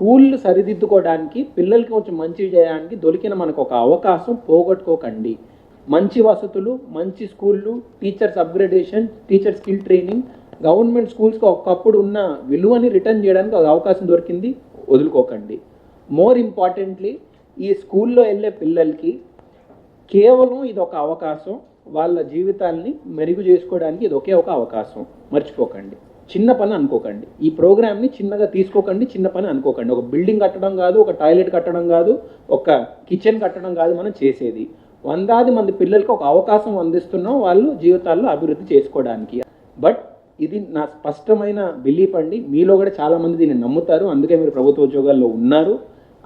School సరిదిద్దుకోవడానికి పిల్లలకి కొంచెం మంచి చేయడానికి దొరికిన మనకు ఒక అవకాశం పోగొట్టుకోకండి. మంచి వసతులు మంచి స్కూళ్ళు teachers upgradation teacher skill training government స్కూల్స్కి ఒకప్పుడు ఉన్న విలువని రిటర్న్ చేయడానికి ఒక అవకాశం దొరికింది వదులుకోకండి. మోర్ ఇంపార్టెంట్లీ ఈ స్కూల్లో వెళ్ళే పిల్లలకి కేవలం ఇది ఒక అవకాశం వాళ్ళ జీవితాల్ని మెరుగు చేసుకోవడానికి ఇది ఒకే ఒక అవకాశం. మర్చిపోకండి. చిన్న పని అనుకోకండి. ఈ ప్రోగ్రామ్ని చిన్నగా తీసుకోకండి చిన్న పని అనుకోకండి. ఒక బిల్డింగ్ కట్టడం కాదు ఒక టాయిలెట్ కట్టడం కాదు ఒక కిచెన్ కట్టడం కాదు మనం చేసేది. వందాది మంది పిల్లలకు ఒక అవకాశం అందిస్తున్నాం వాళ్ళు జీవితాల్లో అభివృద్ధి చేసుకోవడానికి. బట్ ఇది నా స్పష్టమైన బిలీఫ్ అండి. మీలో కూడా చాలామంది దీన్ని నమ్ముతారు. అందుకే మీరు ప్రభుత్వ ఉద్యోగాల్లో ఉన్నారు.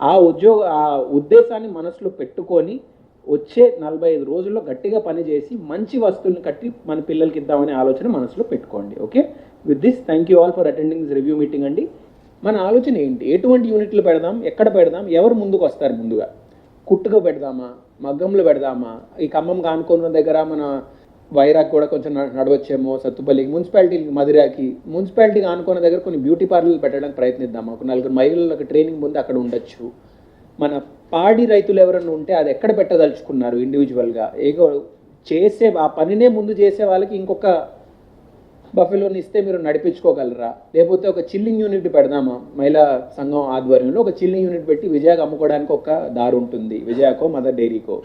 ఆ ఉద్యోగ ఆ ఉద్దేశాన్ని మనసులో పెట్టుకొని వచ్చే నలభై ఐదు రోజుల్లో గట్టిగా పనిచేసి మంచి వస్తువులను కట్టి మన పిల్లలకి ఇద్దామనే ఆలోచన మనసులో పెట్టుకోండి. Okay? With this thank you all for attending this review meeting అండి మన ఆలోచన ఏంటి? ఎటువంటి యూనిట్లు పెడదాం? ఎక్కడ పెడదాం? ఎవరు ముందుకు వస్తారు ముందుగా? కుట్టుగా పెడదామా? మగ్గంలో పెడదామా? ఈ ఖమ్మం కానుకున్న దగ్గర మన వైరాగ్ కూడా కొంచెం నడవచ్చేమో సత్తుపల్లికి మున్సిపాలిటీకి మదిరాకి మున్సిపాలిటీకి ఆనుకున్న దగ్గర కొన్ని బ్యూటీ పార్లర్లు పెట్టడానికి ప్రయత్నిద్దాం ఒక నలుగురు మహిళలకు ట్రైనింగ్ ముందు అక్కడ ఉండొచ్చు. మన పాడి రైతులు ఎవరైనా ఉంటే అది ఎక్కడ పెట్టదలుచుకున్నారు ఇండివిజువల్గా ఏగో చేసే ఆ పనినే ముందు చేసే వాళ్ళకి ఇంకొక బఫెలోని ఇస్తే మీరు నడిపించుకోగలరా? లేకపోతే ఒక చిల్లింగ్ యూనిట్ పెడదామా? మహిళా సంఘం ఆధ్వర్యంలో ఒక చిల్లింగ్ యూనిట్ పెట్టి విజయాకు అమ్ముకోవడానికి ఒక దారి ఉంటుంది. విజయాకో మదర్ డైరీకో.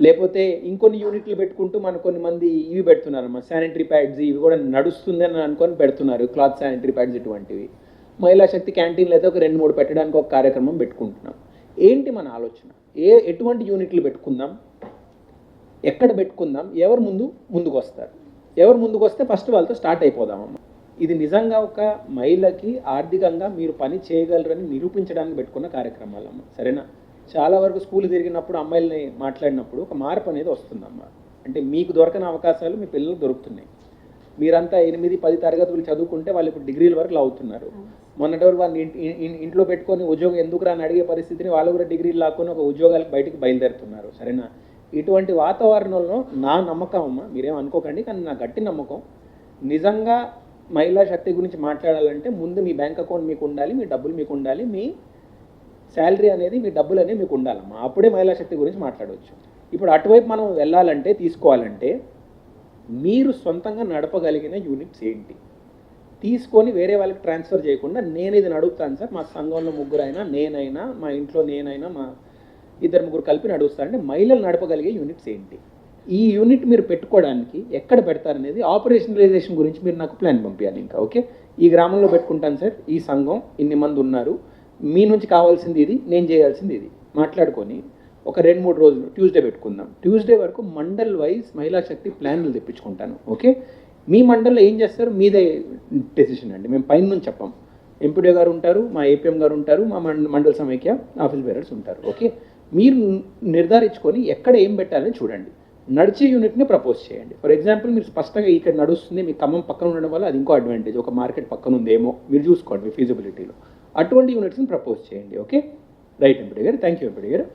లేకపోతే ఇంకొన్ని యూనిట్లు పెట్టుకుంటూ మన కొన్ని మంది ఇవి పెడుతున్నారమ్మా. శానిటరీ ప్యాడ్స్ ఇవి కూడా నడుస్తుంది అని అనుకొని పెడుతున్నారు. క్లాత్ శానిటరీ ప్యాడ్స్ ఇటువంటివి. మహిళా శక్తి క్యాంటీన్లు అయితే ఒక రెండు మూడు పెట్టడానికి ఒక కార్యక్రమం పెట్టుకుంటున్నాం. ఏంటి మన ఆలోచన? ఏ ఎటువంటి యూనిట్లు పెట్టుకుందాం? ఎక్కడ పెట్టుకుందాం? ఎవరు ముందు ముందుకు వస్తారు ఎవరు ముందుకు వస్తే ఫస్ట్ వాళ్ళతో స్టార్ట్ అయిపోదామమ్మ ఇది నిజంగా ఒక మహిళకి ఆర్థికంగా మీరు పని చేయగలరని నిరూపించడానికి పెట్టుకున్న కార్యక్రమాలమ్మ సరేనా? చాలా వరకు స్కూల్ తిరిగినప్పుడు అమ్మాయిల్ని మాట్లాడినప్పుడు ఒక మార్పు అనేది వస్తుందమ్మ. అంటే మీకు దొరకని అవకాశాలు మీ పిల్లలకు దొరుకుతున్నాయి. మీరంతా ఎనిమిది పది తరగతులు చదువుకుంటే వాళ్ళు ఇప్పుడు డిగ్రీల వరకు అవుతున్నారు. మొన్నటి వరకు వాళ్ళని ఇంట్లో పెట్టుకొని ఉద్యోగం ఎందుకు రాని అడిగే పరిస్థితిని వాళ్ళు కూడా డిగ్రీలు లాక్కొని ఒక ఉద్యోగాలకు బయటికి బయలుదేరుతున్నారు. సరేనా? ఇటువంటి వాతావరణంలో నా నమ్మకం అమ్మ మీరేం అనుకోకండి కానీ నా గట్టి నమ్మకం నిజంగా మహిళా శక్తి గురించి మాట్లాడాలంటే ముందు మీ బ్యాంక్ అకౌంట్ మీకు ఉండాలి మీ డబ్బులు మీకు ఉండాలి మీ శాలరీ అనేది మీ డబ్బులు అనేది మీకు ఉండాలమ్మా. అప్పుడే మహిళా శక్తి గురించి మాట్లాడవచ్చు ఇప్పుడు అటువైపు మనం వెళ్ళాలంటే తీసుకోవాలంటే మీరు సొంతంగా నడపగలిగిన యూనిట్స్ ఏంటి? తీసుకొని వేరే వాళ్ళకి ట్రాన్స్ఫర్ చేయకుండా నేను ఇది నడుపుతాను సార్ మా సంఘంలో ముగ్గురైనా నేనైనా మా ఇంట్లో నేనైనా మా ఇద్దరు ముగ్గురు కలిపి నడుస్తారంటే మహిళలు నడపగలిగే యూనిట్స్ ఏంటి? ఈ యూనిట్ మీరు పెట్టుకోవడానికి ఎక్కడ పెడతారనేది ఆపరేషనలైజేషన్ గురించి మీరు నాకు ప్లాన్ పంపించాలి ఇంకా ఓకే ఈ గ్రామంలో పెట్టుకుంటాను సార్ ఈ సంఘం ఇన్ని మంది ఉన్నారు. మీ నుంచి కావాల్సింది ఇది నేను చేయాల్సింది ఇది. మాట్లాడుకొని ఒక రెండు మూడు రోజులు ట్యూస్డే పెట్టుకుందాం. ట్యూస్డే వరకు మండల్ వైజ్ మహిళా శక్తి ప్లాన్లు తెప్పించుకుంటాను ఓకే మీ మండల్లో ఏం చేస్తారు? మీదే డెసిషన్ అండి. మేము పైన నుంచి చెప్పాం. ఎంపీడీ గారు ఉంటారు మా ఏపీఎం గారు ఉంటారు మా మండ- మండల సమైక్య ఆఫీస్ బేరర్స్ ఉంటారు ఓకే మీరు నిర్ధారించుకొని ఎక్కడ ఏం పెట్టాలని చూడండి. నడిచే యూనిట్ని ప్రపోజ్ చేయండి. ఫర్ ఎగ్జాంపుల్ మీరు స్పష్టంగా ఇక్కడ నడుస్తుంది మీ ఖమ్మం పక్కన ఉండడం వల్ల అది ఇంకో అడ్వాంటేజ్. ఒక మార్కెట్ పక్కన ఉందేమో మీరు చూసుకోండి మీ ఫీజిబిలిటీలో అటువంటి యూనిట్స్ని ప్రపోజ్ చేయండి ఓకే? రైట్ ఎంపీడీ గారు. థ్యాంక్ యూ ఎంపీడీ గారు.